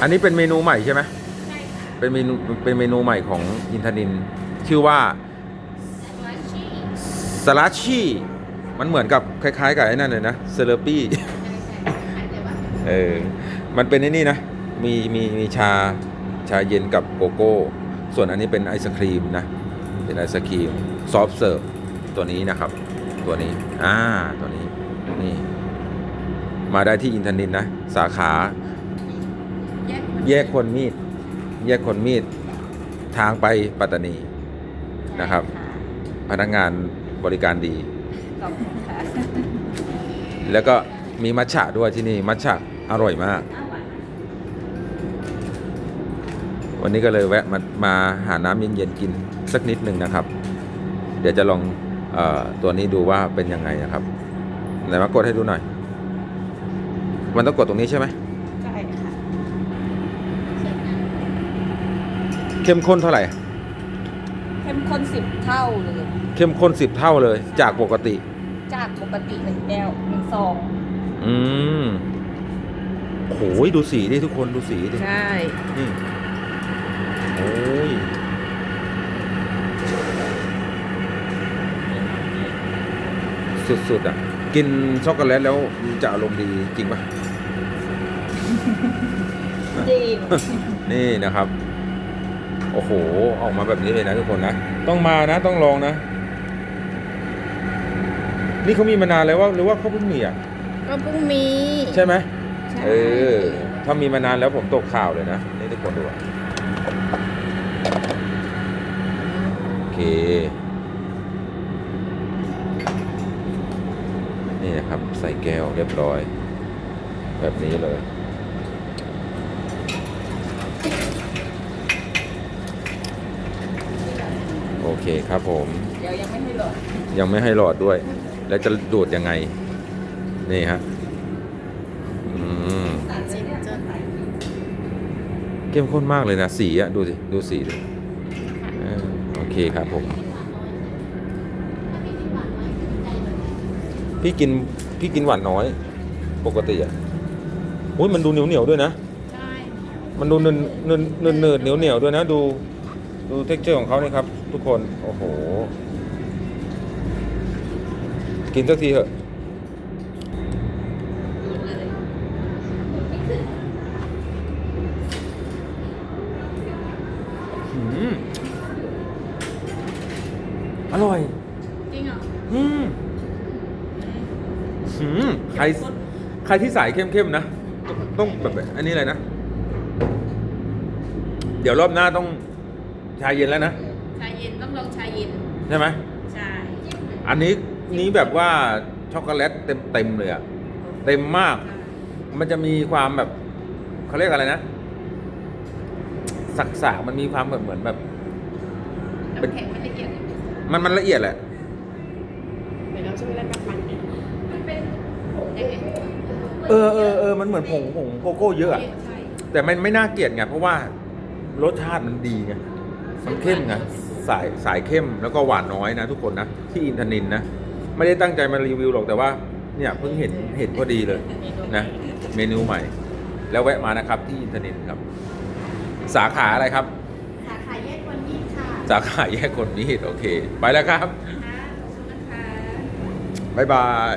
อันนี้เป็นเมนูใหม่ใช่ไหมใช่ค่ะเป็นเมนูเป็นเมนูใหม่ของอินทนิน ชื่อว่าสลัชชี่สลัชชี่มันเหมือนกับคล้ายๆกับไอ้นั่นเลยนะเซเลปี้ใช่ใช่อาจจะว่าเออมันเป็นไอ้นี่นะมีมีมีชาชาเย็นกับโกโก้ ส่วนอันนี้เป็นไอศครีมนะ เป็นไอศครีมซอฟเสิร์ฟตัวนี้นะครับ ตัวนี้อ่าตัวนี้นี่มาได้ที่อินทนินนะ สาขา แยกมันแยกคนมีด แยกคนมีดทางไปปัตตานีนะครับ พนักงานบริการดี ขอบคุณค่ะแล้วก็มีมัทฉะด้วยที่นี่มัทฉะอร่อยมากอ้าวหวานวันนี้ก็เลยแวะมามาหาน้ำเย็นๆกินสักนิดหนึ่งนะครับ เดี๋ยวจะลองเออตัวนี้ดูว่าเป็นยังไงนะครับไหนมากดให้ดูหน่อย มันต้องกดตรงนี้ใช่ไหม ใช่ค่ะ เข้มข้นเท่าไหร่ เข้มข้นสิบเท่าเลย เข้มข้นสิบเท่าเลย จากปกติ จากปกติหนึ่งแก้วหนึ่งซองอืมโอ้โหดูสีดิทุกคนดูสีดิใช่นี่โอ้ยสุดๆอะ กินช็อกโกแลตแล้วจะอารมณ์ดีจริงปะจริง นี่นะครับ โอ้โห ออกมาแบบนี้เลยนะทุกคนนะ ต้องมานะ ต้องลองนะ นี่เขามีมานานแล้วว่าหรือว่าเขาเพิ่งมีอะ ก็เพิ่งมีใช่ไหมใช่เออ ถ้ามีมานานแล้วผมตกข่าวเลยนะ นี่ทุกคนดูอะโอเค นี่นะครับ ใส่แก้วเรียบร้อย แบบนี้เลย โอ เคครับผมเดี๋ยวยังไม่ให้หลอดยังไม่ให้หลอดด้วย แล้วจะดูดยังไง นี่ฮะอืมจิ้มจนเข้มข้นมากเลยนะสีอะดูสิดูสีดิเออโอเคครับผมพี่กินพี่กินหวานน้อย ปกติอะอุ้ยมันดูเหนียวเหนียวๆด้วยนะใช่มันดูเนินเนินเนินเนินเหนียวเหนียวๆด้วยนะ ดูดูเท็กเจอร์ของเขานี่ครับ ทุกคน โอ้โห กินสักทีเถอะดูดเลยอืมอร่อย จริงเหรอ อืมอืมใคร ใครที่สายเข้มๆนะต้องต้องแบบ อันนี้อะไรนะ เดี๋ยวรอบหน้าต้องชาเย็นแล้วนะ ใช่ไหมใช่อันนี้นี้แบบว่าช็อกโกแลตเต็มเต็มๆเลยอะเต็มมาก มันจะมีความแบบเขาเรียกอะไรนะสักสากๆมันมีความแบบเหมือนแบบเป็นน้ำแข็งมันละเอียดมันมันละเอียดแหละเหมือนเราช็อกโกแลตแบบมันเนี่ยมันเป็นยังไงเออเออเออมันเหมือนผงผงโกโก้เยอะอะใช่แต่มันไม่น่าเกลียดไงเพราะว่ารสชาติมันดีไงมันเข้มไง สายสายเข้มแล้วก็หวานน้อยนะทุกคนนะ ที่อินทนินนะ ไม่ได้ตั้งใจมารีวิวหรอกแต่ว่าเนี่ยเพิ่งเห็นเห็นพอดีเลยนะ เมนูใหม่ แล้วแวะมานะครับที่อินทนินครับ สาขาอะไรครับ สาขาแยกวันนี้ค่ะสาขาแยกคนมีดโอเค ไปแล้วครับค่ะขอบคุณนะคะ บ๊ายบาย